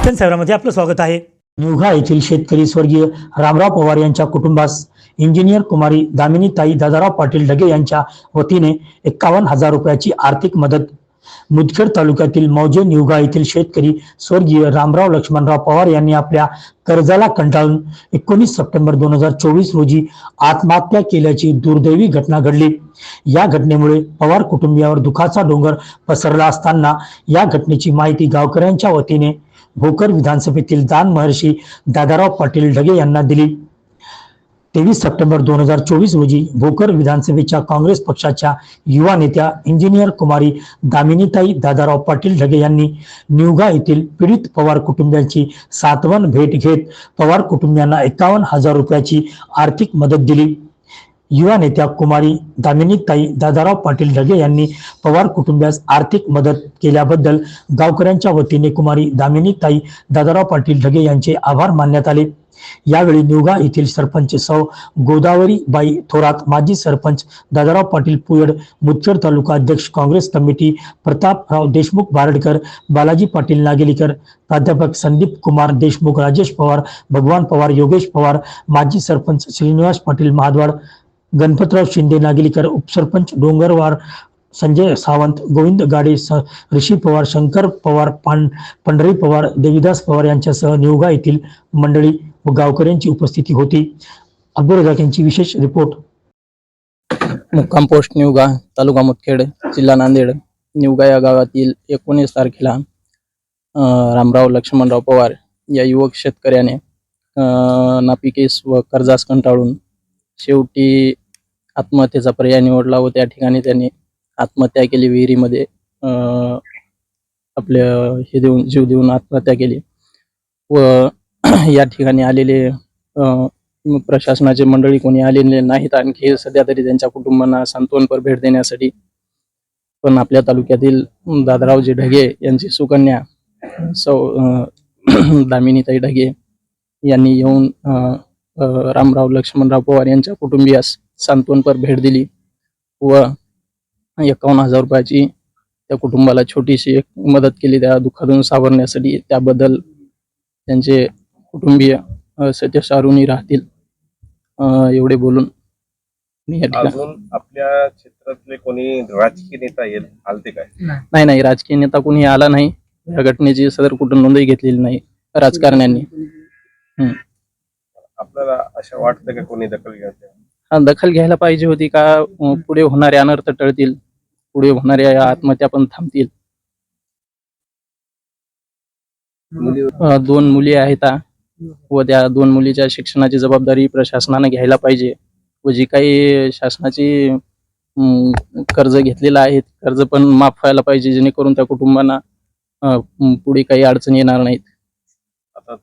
दर्शन साहेबांमध्ये आपलं स्वागत आहे. निवघा येथील शेतकरी स्वर्गीय रामराव पवार यांच्या कुटुंबास इंजिनियर कुमारी दामिनी ताई दादाराव पाटील ढगे यांच्या वतीने एकावन्न हजार रुपयाची आर्थिक मदत. मुदखेड तालुक्यातील मौजे निवगा येथील शेतकरी स्वर्गीय रामराव लक्ष्मणराव पवार यांनी आपल्या कर्जाला कंटाळून एकोणीस सप्टेंबर दोन हजार चोवीस रोजी आत्महत्या केल्याची दुर्दैवी घटना घडली. या घटनेमुळे पवार कुटुंबियावर दुखाचा डोंगर पसरला असताना या घटनेची माहिती गावकऱ्यांच्या वतीने भोकर विधानसभेतील दान महर्षी दादाराव पाटील ढगे यांना दिली. तेवीस सप्टेंबर दोन हजार चोवीस रोजी भोकर विधानसभेच्या काँग्रेस पक्षाच्या युवा नेत्या इंजिनियर कुमारी दामिनीताई दादाराव पाटील ढगे यांनी निवगा येथील पीडित पवार कुटुंबियांची सातवन भेट घेत पवार कुटुंबियांना एकावन्न हजार रुपयाची आर्थिक मदत दिली. युवा नेत्या कुमारी दामिनीताई दादाराव पाटील ढगे यांनी पवार कुटुंबियास आर्थिक मदत केल्याबद्दल गावकऱ्यांच्या वतीने कुमारी दामिनीताई दादाराव पाटील ढगे यांचे आभार मानण्यात आले. यावेळी निवगा येथील सरपंच सौ गोदावरी बाई थोरात माजी सरपंच दादाराव पाटील पुयड मुदखेड तालुका अध्यक्ष काँग्रेस कमिटी प्रतापराव देशमुख बारडकर बालाजी पाटील नागेलीकर प्राध्यापक संदीप कुमार देशमुख राजेश पवार भगवान पवार योगेश पवार माजी सरपंच श्रीनिवास पाटील महाद्वाड गणपतराव शिंदे नागलीकर उपसरपंच डोंगरवार संजय सावंत गोविंद गाडे ऋषी पवार शंकर पवार पान पंढरी पवार देवीदास पवार यांच्यासह निवगा येथील मंडळी व गावकऱ्यांची उपस्थिती होती. अब्दुल रजाक यांची विशेष रिपोर्ट. मुक्काम पोस्ट निवगा तालुका मुदखेड जिल्हा नांदेड. निवगा या गावातील एकोणीस तारखेला अं, रामराव लक्ष्मणराव पवार या युवक शेतकऱ्याने अं, नापिकेस व कर्जास कंटाळून शेवटी आत्महत्येचा पर्याय निवडला व त्या ठिकाणी त्यांनी आत्महत्या केली विहिरीमध्ये अं, आपलं हे देऊन जीव देऊन आत्महत्या केली. व या ठिकाणी आलेले प्रशासनाचे मंडळी कोणी आलेले नाहीत. आणखी सध्या तरी त्यांच्या कुटुंबांना सांत्वनपर भेट देण्यासाठी पण आपल्या तालुक्यातील दादरावजी ढगे यांची सुकन्या सौ दामिनीताई ढगे यांनी येऊन रामराव लक्ष्मणराव पवार यांच्या कुटुंबियास सांत्वनपर भेट दिली व एकावन्न हजार रुपयाची त्या कुटुंबाला छोटीशी एक मदत केली त्या दुःखातून सावरण्यासाठी. त्याबद्दल त्यांचे कुटुंबीय अं, सत्यशारुणी राहतील अं, एवढे बोलून मी अजून आपल्या क्षेत्रातले कोणी राजकीय नेता येईल आलते काय? नाही. नाही राजकीय नेता कोणी आला नाही. या घटनेची सदर कुठं नोंदही घेतलेली नाही. राजकारण्यांनी. आपल्याला असं वाटतं का कोणी दखल घ्यायचं दखल घ्यायला पाहिजे होती का? पुढे होणारे अनर्थ टळतील पुढे होणाऱ्या या आत्महत्या पण थांबतील. दोन मुली आहेत. व त्या दोन मुलीच्या शिक्षणाची जबाबदारी प्रशासनानं घ्यायला पाहिजे. व जी काही शासनाची कर्ज घेतलेलं आहे कर्ज पण माफ व्हायला पाहिजे जेणेकरून त्या कुटुंबांना पुढे काही अडचणी येणार नाहीत. आता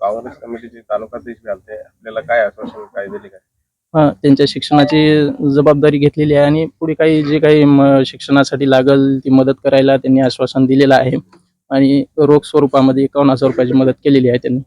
काँग्रेस कमिटीचे तालुकाध्यक्ष आपल्याला काय आश्वासन काय दिले काय? त्यांच्या शिक्षणाची जबाबदारी घेतलेली आहे आणि पुढे काही जे काही म- शिक्षणासाठी लागल ती मदत करायला त्यांनी आश्वासन दिलेलं आहे. आणि रोख स्वरूपामध्ये एकावन्न हजार रुपयाची मदत केलेली आहे त्यांनी.